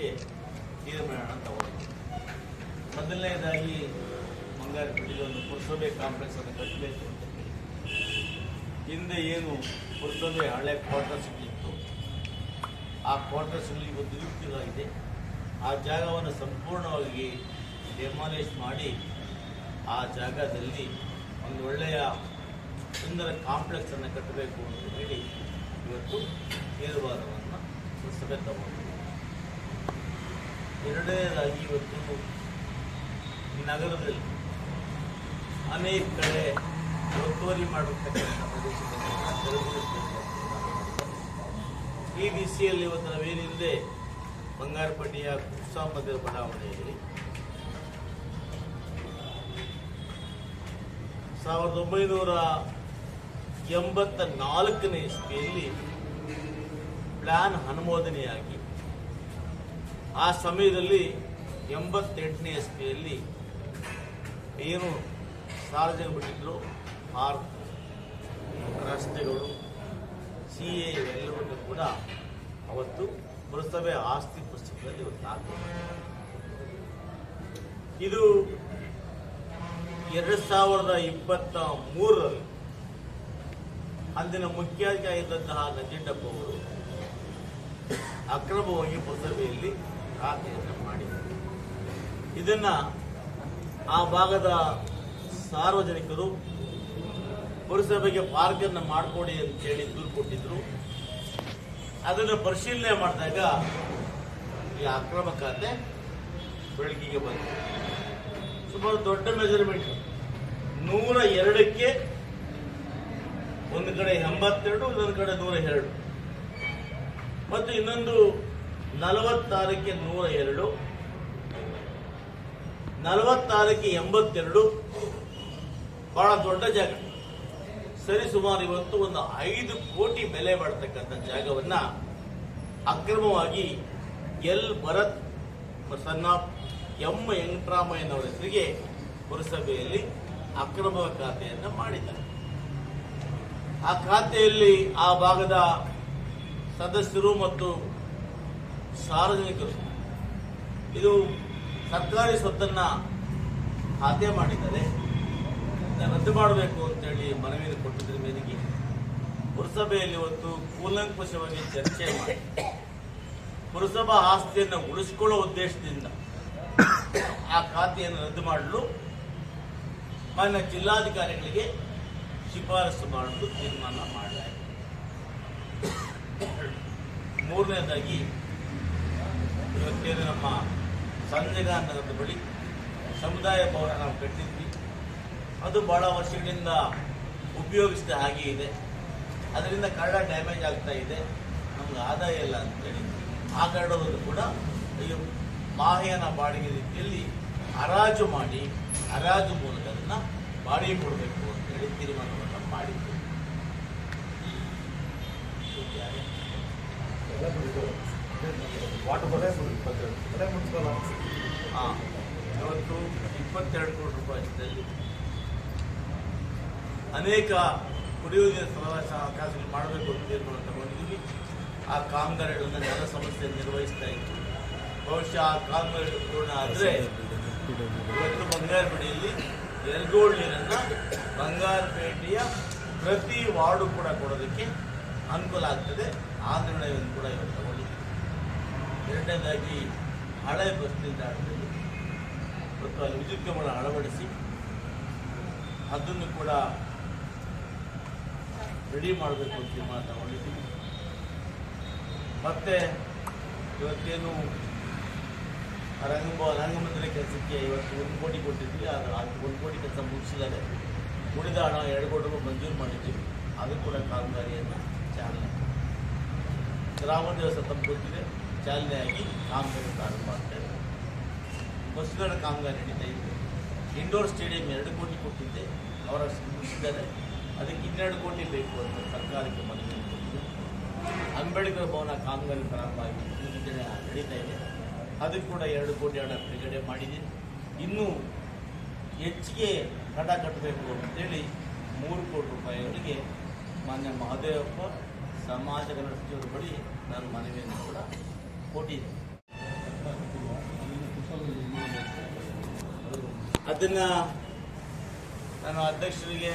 ಮಾಡಲಿಕ್ಕೆ ತೀರ್ಮಾನ ತಗೊಂಡಿದೆ ಮೊದಲನೇದಾಗಿ ಮಂಗಾರಪೇಟೆಗೆ ಒಂದು ಪುರಸಭೆ ಕಾಂಪ್ಲೆಕ್ಸ್ ಅನ್ನು ಕಟ್ಟಬೇಕು ಅಂತ. ಹಿಂದೆ ಏನು ಪುರಸಭೆ ಹಳೆ ಕ್ವಾರ್ಟರ್ಸ್ ಇತ್ತು ಆ ಕ್ವಾರ್ಟರ್ಸ್ಗಳು ಇವತ್ತು ದುರುಪಯೋಗ ಇದೆ. ಆ ಜಾಗವನ್ನು ಸಂಪೂರ್ಣವಾಗಿ ಡೆಮಾಲಿಷ್ ಮಾಡಿ ಆ ಜಾಗದಲ್ಲಿ ಒಂದು ಒಳ್ಳೆಯ ಸುಂದರ ಕಾಂಪ್ಲೆಕ್ಸನ್ನು ಕಟ್ಟಬೇಕು ಅಂತ ಹೇಳಿ ಇವತ್ತು ತೀರ್ಮಾನವನ್ನು ಪುರಸಭೆ ತಗೊಂಡಿದೆ. ಎರಡನೇದಾಗಿ ಇವತ್ತು ನಗರದಲ್ಲಿ ಅನೇಕ ಕಡೆ ಒತ್ತುವರಿ ಮಾಡಿದೆ. ಈ ದಿಸೆಯಲ್ಲಿ ಇವತ್ತು ನಾವೇನಿಲ್ಲದೆ ಬಂಗಾರಪಟ್ಟಿಯ ಕುಸಾಮದ ಬಡಾವಣೆಯಲ್ಲಿ ಸಾವಿರದ ಒಂಬೈನೂರ ಎಂಬತ್ತ ನಾಲ್ಕನೇ ಇಸ್ವಿಯಲ್ಲಿ ಪ್ಲಾನ್ ಅನುಮೋದನೆಯಾಗಿ ಆ ಸಮಯದಲ್ಲಿ ಎಂಬತ್ತೆಂಟನೇ ಅಲ್ಲಿ ಏನು ಸಾರ್ವಜನಿಕ ಬಿಟ್ಟಿದ್ರು ಪಾರ್ಕ್ ರಸ್ತೆಗಳು ಸಿ ಎ ಕೂಡ ಅವತ್ತು ಪುರಸಭೆ ಆಸ್ತಿ ಪುಸ್ತಕದಲ್ಲಿ ಇವತ್ತು ಇದು ಎರಡು ಸಾವಿರದ ಇಪ್ಪತ್ತ ಮೂರರಲ್ಲಿ ಅಂದಿನ ಮುಖ್ಯಾಧಿಕಾರಿ ಇದ್ದಂತಹ ನಂಜುಂಡಪ್ಪ ಅವರು ಅಕ್ರಮವಾಗಿ ಪುರಸಭೆಯಲ್ಲಿ ಖಾತೆಯನ್ನು ಮಾಡಿದರು ಇದನ್ನ ಆ ಭಾಗದ ಸಾರ್ವಜನಿಕರು ಪುರಸಭೆಗೆ ಪಾರ್ಕ್ ಅನ್ನು ಮಾಡಿಕೊಡಿ ಅಂತೇಳಿ ದೂರು ಕೊಟ್ಟಿದ್ರು. ಅದನ್ನು ಪರಿಶೀಲನೆ ಮಾಡಿದಾಗ ಈ ಅಕ್ರಮ ಖಾತೆ ಬೆಳಕಿಗೆ ಬಂತು. ಸುಮಾರು ದೊಡ್ಡ ಮೆಜರ್ಮೆಂಟ್ ನೂರ ಎರಡಕ್ಕೆ ಒಂದು ಕಡೆ ಎಂಬತ್ತೆರಡು, ಇನ್ನೊಂದು ಕಡೆ ನೂರ ಎರಡು. ಮತ್ತು ಇನ್ನೊಂದು ನಲವತ್ತಾರಕ್ಕೆ ನೂರ ಎರಡು, ನಲವತ್ತಾರಕ್ಕೆ ಎಂಬತ್ತೆರಡು. ಬಹಳ ದೊಡ್ಡ ಜಾಗ. ಸರಿ, ಸುಮಾರು ಇವತ್ತು ಒಂದು ಐದು ಕೋಟಿ ಬೆಲೆ ಬಾಳ್ತಕ್ಕಂಥ ಜಾಗವನ್ನ ಅಕ್ರಮವಾಗಿ ಎಲ್ ಭರತ್ ಪ್ರಸನ್ನ ಎಂ ವೆಂಕಟರಾಮಯ್ಯನವರ ಹೆಸರಿಗೆ ಪುರಸಭೆಯಲ್ಲಿ ಅಕ್ರಮ ಖಾತೆಯನ್ನು ಮಾಡಿದ್ದಾರೆ. ಆ ಖಾತೆಯಲ್ಲಿ ಆ ಭಾಗದ ಸದಸ್ಯರು ಮತ್ತು ಸಾರ್ವಜನಿಕರು. ಇದು ಸರ್ಕಾರಿ ಸ್ವತ್ತನ್ನ ಖಾತೆ ಮಾಡಿದ್ದಾರೆ ರದ್ದು ಮಾಡಬೇಕು ಅಂತೇಳಿ ಮನವಿ ಕೊಟ್ಟಿದ್ರ ಮೇರೆಗೆ ಪುರಸಭೆಯಲ್ಲಿ ಒಂದು ಕೂಲಂಕುಷವಾಗಿ ಚರ್ಚೆ ಮಾಡಿ ಪುರಸಭಾ ಆಸ್ತಿಯನ್ನು ಉಳಿಸಿಕೊಳ್ಳುವ ಉದ್ದೇಶದಿಂದ ಆ ಖಾತೆಯನ್ನು ರದ್ದು ಮಾಡಲು ಮಾನ್ಯ ಜಿಲ್ಲಾಧಿಕಾರಿಗಳಿಗೆ ಶಿಫಾರಸು ಮಾಡಲು ತೀರ್ಮಾನ ಮಾಡಲಾಯಿತು ಮೂರನೇದಾಗಿ ಇವತ್ತೇನು ನಮ್ಮ ಸಂಜಗ ಬಳಿ ಸಮುದಾಯ ಭವನ ನಾವು ಕಟ್ಟಿದ್ವಿ. ಅದು ಬಹಳ ವರ್ಷಗಳಿಂದ ಉಪಯೋಗಿಸಿದ ಹಾಗೆ ಇದೆ. ಅದರಿಂದ ಕರಡ ಡ್ಯಾಮೇಜ್ ಆಗ್ತಾ ಇದೆ. ನಮ್ಗೆ ಆದಾಯ ಇಲ್ಲ ಅಂತೇಳಿ ಆ ಕರಡವನ್ನು ಕೂಡ ಈ ಮಾಹೆಯನ ಬಾಡಿಗೆ ರೀತಿಯಲ್ಲಿ ಹರಾಜು ಮಾಡಿ, ಹರಾಜು ಮೂಲಕ ಅದನ್ನ ಬಾಡಿಗೆ ಕೊಡಬೇಕು ಅಂತೇಳಿ ತೀರ್ಮಾನವನ್ನು ಮಾಡಿದ್ದು ವಾಟರ್ ಇಪ್ಪತ್ತೆರಡು ಮುನ್ಸಿಪಲ್ ಇವತ್ತು ಇಪ್ಪತ್ತೆರಡು ಕೋಟಿ ರೂಪಾಯಿ ವೆಚ್ಚದಲ್ಲಿ ಅನೇಕ ಕುಡಿಯುವ ನೀರಿನ ಸಮಾವೇಶ ಅವಕಾಶಗಳು ಮಾಡಬೇಕು ಅಂತ ತೀರ್ಮಾನ ತಗೊಂಡಿದ್ದೀವಿ ಆ ಕಾಮಗಾರಿಗಳನ್ನು ಜನ ಸಮಸ್ಯೆ ನಿರ್ವಹಿಸ್ತಾ ಇತ್ತು ಬಹುಶಃ ಆ ಕಾಮಗಾರಿ ಪೂರ್ಣ ಆದರೆ ಇವತ್ತು ಬಂಗಾರಪೇಟೆಯಲ್ಲಿ ಎಲ್ಗೋಳ್ ನೀರನ್ನು ಬಂಗಾರಪೇಟೆಯ ಪ್ರತಿ ವಾರ್ಡು ಕೂಡ ಕೊಡೋದಕ್ಕೆ ಅನುಕೂಲ ಆಗ್ತದೆ. ಆ ನಿರ್ಣಯವನ್ನು ಕೂಡ ಇವತ್ತು ತಗೊಂಡಿದ್ದೀವಿ ಎರಡನೇದಾಗಿ ಹಳೆ ಬಸ್ ನಿಲ್ದಾಣದಲ್ಲಿ ಮತ್ತು ಅಲ್ಲಿ ವಿದ್ಯುತ್ ಕಂಬಳ ಅಳವಡಿಸಿ, ಅದನ್ನು ಕೂಡ ರೆಡಿ ಮಾಡಬೇಕು ಅಂತ ತೀರ್ಮಾನ ತಗೊಂಡಿದ್ದೀವಿ. ಮತ್ತೆ ಇವತ್ತೇನು ರಂಗ ರಂಗಮಂದಿರ ಕೆಲಸಕ್ಕೆ ಇವತ್ತು ಒಂದು ಕೋಟಿ ಕೊಟ್ಟಿದ್ವಿ ಅದು ಅದು ಒಂದು ಕೋಟಿ ಕೆಲಸ ಮುಗಿಸಿದ್ದಾರೆ. ಉಳಿದ ಹಣ ಎರಡು ಕೋಟಿ ಮಂಜೂರು ಮಾಡಿದ್ದೀವಿ. ಅದು ಕೂಡ ಕಾಮಗಾರಿಯನ್ನು ಚಾಲನೆ. ಗ್ರಾಮ ದಿವಸ ತಮ್ಮ ಗೊತ್ತಿದೆ. ಚಾಲನೆಯಾಗಿ ಕಾಮಗಾರಿ ಪ್ರಾರಂಭ ಆಗ್ತಾ ಇದೆ. ಬಸ್ಗಳ ಕಾಮಗಾರಿ ನಡೀತಾ ಇದೆ. ಇಂಡೋರ್ ಸ್ಟೇಡಿಯಂ ಎರಡು ಕೋಟಿ ಕೊಟ್ಟಿದ್ದೆ. ಅವರ ಮುಗಿಸಿದ್ದಾರೆ ಅದಕ್ಕೆ ಇನ್ನೆರಡು ಕೋಟಿ ಬೇಕು ಅಂತ ಸರ್ಕಾರಕ್ಕೆ ಮನವಿ ಕೊಟ್ಟಿದ್ದು ಅಂಬೇಡ್ಕರ್ ಭವನ ಕಾಮಗಾರಿ ಪ್ರಾರಂಭ ಆಗಿ ನಡೀತಾ ಇದೆ. ಅದಕ್ಕೆ ಕೂಡ ಎರಡು ಕೋಟಿ ಹಣ ಬಿಡುಗಡೆ ಮಾಡಿದೆ. ಇನ್ನೂ ಹೆಚ್ಚಿಗೆ ಹಣ ಕಟ್ಟಬೇಕು ಅಂತೇಳಿ ಮೂರು ಕೋಟಿ ರೂಪಾಯಿಗಳಿಗೆ ಮಾನ್ಯ ಮಹದೇವಪ್ಪ, ಸಮಾಜ ಕಲ್ಯಾಣ ಸಚಿವರ ಬಳಿ ನಾನು ಮನವಿಯನ್ನು ಕೂಡ ಕೋಟಿ ನಾನು ಅಧ್ಯಕ್ಷರಿಗೆ